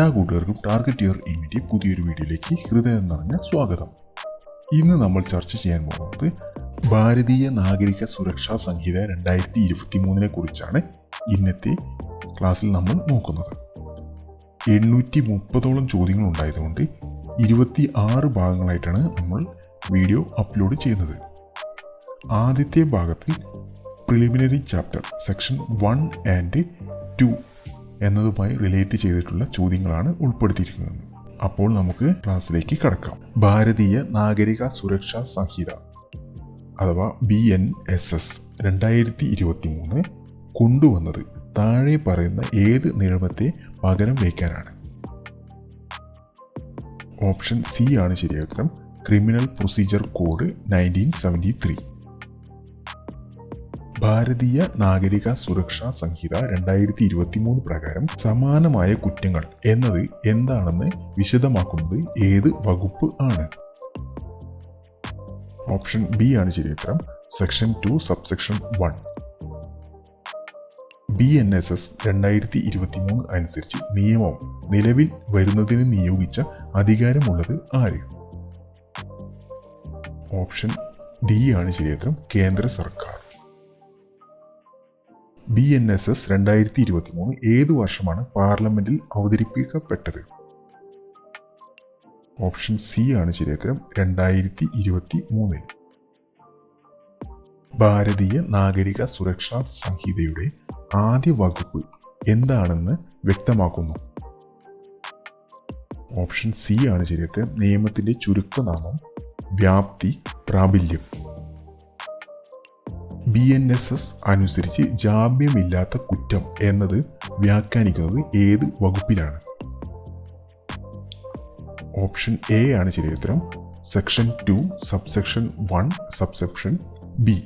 എല്ലാ കൂട്ടുകാർക്കും target your എയിമിന്റെ പുതിയൊരു വീഡിയോയിലേക്ക് ഹൃദയം നിറഞ്ഞ സ്വാഗതം. ഇന്ന് നമ്മൾ ചർച്ച ചെയ്യാൻ പോകുന്നത് ഭാരതീയ നാഗരിക സുരക്ഷാ സംഹിത രണ്ടായിരത്തി ഇരുപത്തി മൂന്നിനെ കുറിച്ചാണ് ഇന്നത്തെ ക്ലാസ്സിൽ നമ്മൾ നോക്കുന്നത്. എണ്ണൂറ്റി മുപ്പതോളം ചോദ്യങ്ങൾ ഉണ്ടായതുകൊണ്ട് ഇരുപത്തി ആറ് ഭാഗങ്ങളായിട്ടാണ് നമ്മൾ വീഡിയോ അപ്ലോഡ് ചെയ്യുന്നത്. ആദ്യത്തെ ഭാഗത്തിൽ preliminary chapter section one and two എന്നതുമായി റിലേറ്റ് ചെയ്തിട്ടുള്ള ചോദ്യങ്ങളാണ് ഉൾപ്പെടുത്തിയിരിക്കുന്നത്. അപ്പോൾ നമുക്ക് ക്ലാസ്സിലേക്ക് കടക്കാം. ഭാരതീയ നാഗരിക സുരക്ഷാ സംഹിത അഥവാ ബി എൻ എസ് എസ് രണ്ടായിരത്തി ഇരുപത്തി മൂന്ന് കൊണ്ടുവന്നത് താഴെ പറയുന്ന ഏത് നിയമത്തെ പകരം വയ്ക്കാനാണ്? ഓപ്ഷൻ സി ആണ് ശരിയായ criminal procedure code nineteen seventy three. Bharatiya Nagarik Suraksha സംഹിത രണ്ടായിരത്തി ഇരുപത്തി മൂന്ന് പ്രകാരം സമാനമായ കുറ്റങ്ങൾ എന്നത് എന്താണെന്ന് വിശദമാക്കുന്നത് ഏത് വകുപ്പ് ആണ്? ഓപ്ഷൻ ബി ആണ് ചരിത്രം. Section two subsection one. B N S S രണ്ടായിരത്തി ഇരുപത്തി മൂന്ന് അനുസരിച്ച് നിയമം നിലവിൽ വരുന്നതിന് നിയോഗിച്ച അധികാരമുള്ളത് ആര്? ഓപ്ഷൻ ഡി ആണ് ചരിത്രം. കേന്ദ്ര സർക്കാർ. ബി എൻ എസ് എസ് രണ്ടായിരത്തി ഇരുപത്തി മൂന്ന് ഏത് വർഷമാണ് പാർലമെന്റിൽ അവതരിപ്പിക്കപ്പെട്ടത്? ഓപ്ഷൻ സി ആണ് ശരിയുത്തരം രണ്ടായിരത്തി ഇരുപത്തി മൂന്നിൽ ഭാരതീയ നാഗരിക സുരക്ഷാ സംഹിതയുടെ ആദ്യ വകുപ്പ് എന്താണെന്ന് വ്യക്തമാക്കുന്നു. ഓപ്ഷൻ സി ആണ് ശരിയുത്തരം നിയമത്തിന്റെ ചുരുക്കനാമം വ്യാപ്തി പ്രാബല്യം. ബി എൻ എസ് എസ് അനുസരിച്ച് ജാമ്യമില്ലാത്ത കുറ്റം എന്നത് വ്യാഖ്യാനിക്കുന്നത് ഏത് വകുപ്പിലാണ്? ഓപ്ഷൻ എ ആണ് ശരി ഉത്തരം section two subsection one subsection B.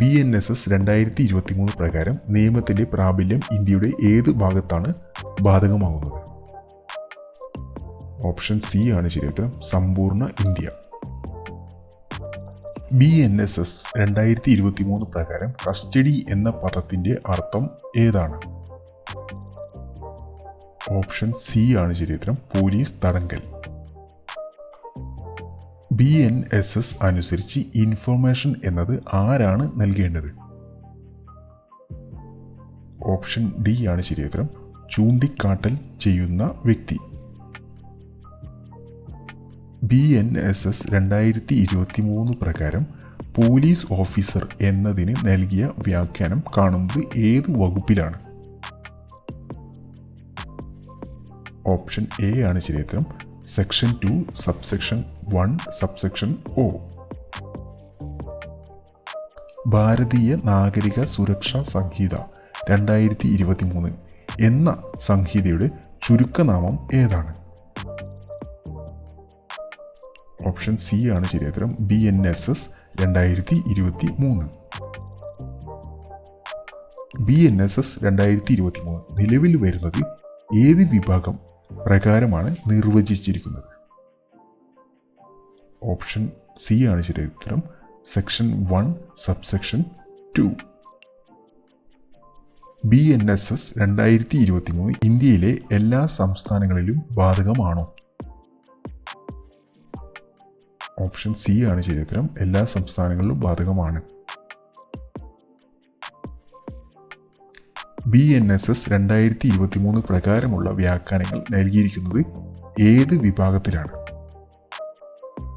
B N S S രണ്ടായിരത്തി ഇരുപത്തി മൂന്ന് പ്രകാരം നിയമത്തിന്റെ പ്രാബല്യം ഇന്ത്യയുടെ ഏത് ഭാഗത്താണ് ബാധകമാകുന്നത്? ഓപ്ഷൻ സി ആണ് ശരി ഉത്തരം സമ്പൂർണ India. B N S S രണ്ടായിരത്തി ഇരുപത്തി മൂന്ന് പ്രകാരം കസ്റ്റഡി എന്ന പദത്തിന്റെ അർത്ഥം ഏതാണ്? ഓപ്ഷൻ സി ആണ് ശരിയുത്തരം പോലീസ് തടങ്കൽ. ബി എൻ എസ് എസ് അനുസരിച്ച് ഇൻഫർമേഷൻ എന്നത് ആരാണ് നൽകേണ്ടത്? ഓപ്ഷൻ ഡി ആണ് ശരിയുത്തരം ചൂണ്ടിക്കാട്ടൽ ചെയ്യുന്ന വ്യക്തി. ബി എൻ എസ് എസ് രണ്ടായിരത്തി ഇരുപത്തി മൂന്ന് പ്രകാരം പോലീസ് ഓഫീസർ എന്നതിന് നൽകിയ വ്യാഖ്യാനം കാണുന്നത് ഏത് വകുപ്പിലാണ്? ഓപ്ഷൻ എ ആണ് ശരിയുത്തരം section two subsection one subsection O. Bharatiya Nagarik Suraksha സംഹിത രണ്ടായിരത്തി ഇരുപത്തി മൂന്ന് എന്ന സംഹിതയുടെ ചുരുക്കനാമം ഏതാണ്? ഓപ്ഷൻ സി ആണ് ശരിയുത്തരം ബി എൻ എസ് എസ് രണ്ടായിരത്തി ഇരുപത്തി മൂന്ന് ബി എൻ എസ് എസ് രണ്ടായിരത്തി ഇരുപത്തി മൂന്ന് നിലവിൽ വരുന്നത് ഏത് വിഭാഗം പ്രകാരമാണ് നിർവചിച്ചിരിക്കുന്നത്? ഓപ്ഷൻ സി ആണ് ശരിയായ section one subsection two. B N S S രണ്ടായിരത്തി ഇരുപത്തി മൂന്ന് ഇന്ത്യയിലെ എല്ലാ സംസ്ഥാനങ്ങളിലും ബാധകമാണോ? ഓപ്ഷൻ സി ആണ് ശരിയുത്തരം എല്ലാ സംസ്ഥാനങ്ങളിലും ബാധകമാണ്. ബി എൻ എസ് എസ് രണ്ടായിരത്തി ഇരുപത്തി മൂന്ന് പ്രകാരമുള്ള വ്യാഖ്യാനങ്ങൾ നൽകിയിരിക്കുന്നത് ഏത് വിഭാഗത്തിലാണ്?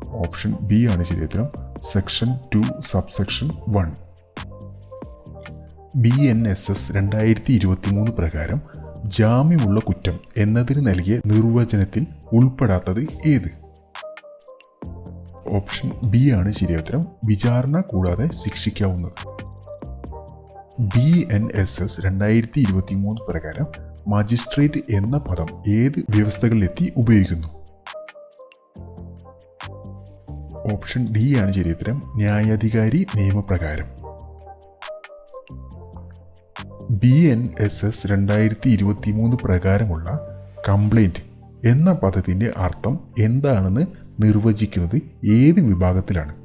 ഓപ്ഷൻ ബി ആണ് ശരിയുത്തരം section two subsection one. B N S S രണ്ടായിരത്തി ഇരുപത്തി മൂന്ന് പ്രകാരം ജാമ്യമുള്ള കുറ്റം എന്നതിന് നൽകിയ നിർവചനത്തിൽ ഉൾപ്പെടാത്തത് ഏത്? ഓപ്ഷൻ ബി ആണ് ശരിയുത്തരം വിചാരണ കൂടാതെ ശിക്ഷിക്കാവുന്നത്. ബി എൻ എസ് എസ് രണ്ടായിരത്തി ഇരുപത്തി മൂന്ന് പ്രകാരം മജിസ്ട്രേറ്റ് എന്ന പദം ഏത് വ്യവസ്ഥകളിലെത്തി ഉപയോഗിക്കുന്നു? ഓപ്ഷൻ ഡി ആണ് ശരിയുത്തരം ന്യായാധികാരി നിയമപ്രകാരം. ബി എൻ എസ് എസ് രണ്ടായിരത്തി ഇരുപത്തി മൂന്ന് പ്രകാരമുള്ള കംപ്ലൈന്റ് എന്ന പദത്തിന്റെ അർത്ഥം എന്താണെന്ന് നിർവചിക്കുന്നത് ഏത് വിഭാഗത്തിലാണ്?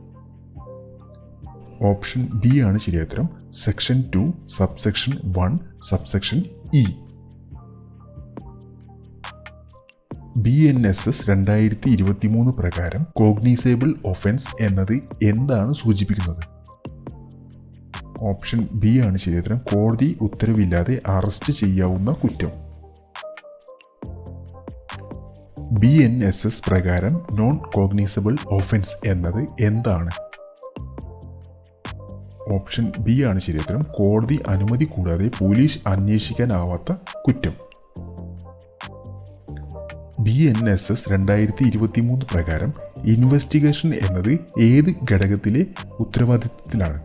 ഓപ്ഷൻ ബി ആണ് ശരിയുത്തരം. Section two subsection one subsection E. B N S S രണ്ടായിരത്തി ഇരുപത്തി മൂന്ന് പ്രകാരം കോഗ്നീസേബിൾ ഒഫൻസ് എന്നത് എന്താണ് സൂചിപ്പിക്കുന്നത്? ഓപ്ഷൻ ബി ആണ് ശരിയുത്തരം. കോടതി ഉത്തരവില്ലാതെ അറസ്റ്റ് ചെയ്യാവുന്ന കുറ്റം. ബി എൻ എസ് എസ് പ്രകാരം നോൺ കോഗ്നൈസബിൾ ഓഫൻസ് എന്നത് എന്താണ്? ഓപ്ഷൻ ബി ആണ് ശരിയുത്തരം കോടതി അനുമതി കൂടാതെ പോലീസ് അന്വേഷിക്കാനാവാത്ത കുറ്റം. ബി എൻ എസ് എസ് രണ്ടായിരത്തി ഇരുപത്തി മൂന്ന് പ്രകാരം ഇൻവെസ്റ്റിഗേഷൻ എന്നത് ഏത് ഘടകത്തിലെ ഉത്തരവാദിത്വത്തിലാണ്?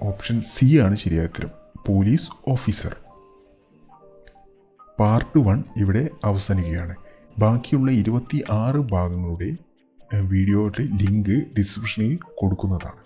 ഓപ്ഷൻ സി ആണ് ശരിയായ ഉത്തരം. Police officer. പാർട്ട് വൺ ഇവിടെ അവസാനിക്കുകയാണ്. ബാക്കിയുള്ള ഇരുപത്തി ആറ് ഭാഗങ്ങളുടെ വീഡിയോയുടെ ലിങ്ക് ഡിസ്ക്രിപ്ഷനിൽ കൊടുക്കുന്നതാണ്.